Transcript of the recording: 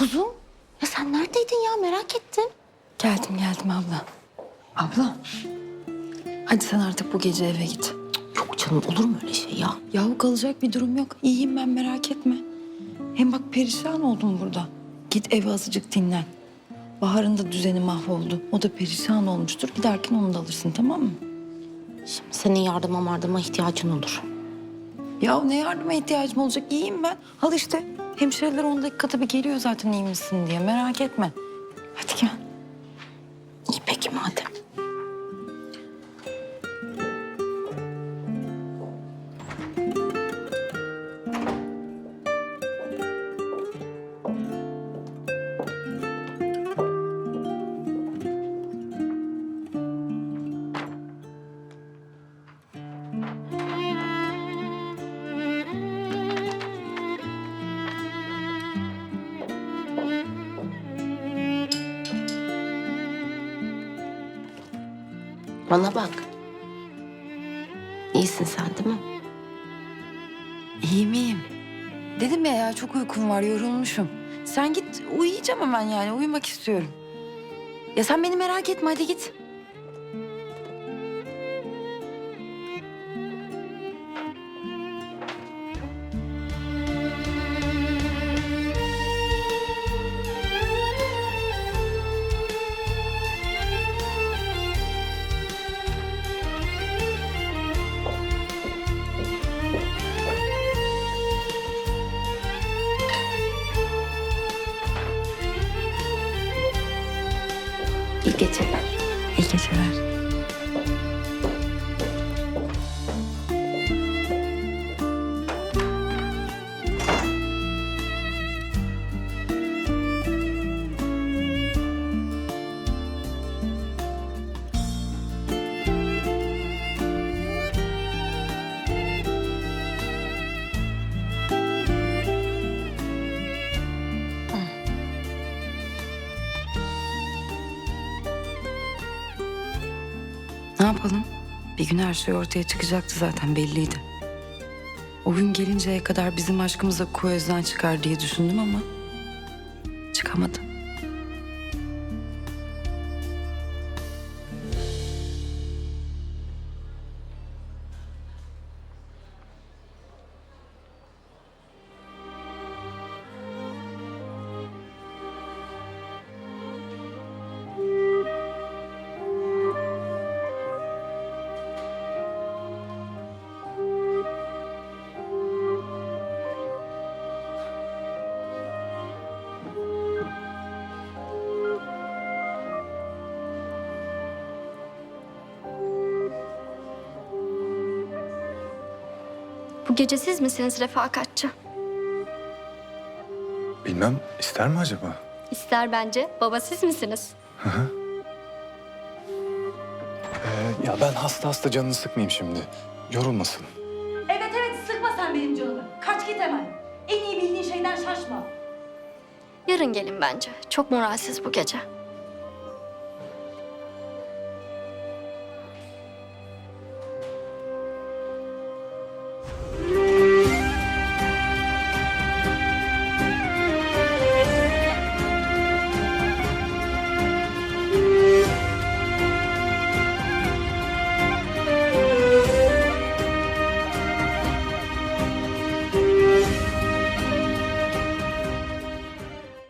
Kuzum ya sen neredeydin ya merak ettim. Geldim geldim abla. Abla. Hadi sen artık bu gece eve git. Yok canım olur mu öyle şey ya? Yahu kalacak bir durum yok. İyiyim ben merak etme. Hem bak perişan oldum burada. Git eve azıcık dinlen. Bahar'ın da düzeni mahvoldu. O da perişan olmuştur. Giderken onu da alırsın tamam mı? Şimdi senin yardıma mardıma ihtiyacın olur. Ya ne yardıma ihtiyacım olacak? İyiyim ben. Al işte. Hemşireler 10 dakikada bir geliyor zaten iyi misin diye. Merak etme. Hadi gel. İyi peki madem. Bana bak. İyisin sen değil mi? İyiyim iyiyim. Dedim ya ya çok uykum var yorulmuşum. Sen git uyuyacağım hemen yani uyumak istiyorum. Ya sen beni merak etme hadi git. Geceler. İyi geceler. Ne yapalım? Bir gün her şey ortaya çıkacaktı zaten belliydi. O gün gelinceye kadar bizim aşkımıza koyozdan çıkar diye düşündüm ama çıkamadı. Bu gece siz misiniz refakatçi? Bilmem ister mi acaba? İster bence. Baba siz misiniz? Ee, ya ben hasta hasta canını sıkmayayım şimdi. Yorulmasın. Evet evet sıkma sen benim canımı. Kaç git hemen. En iyi bildiğin şeyden şaşma. Yarın gelin bence. Çok moralsiz bu gece.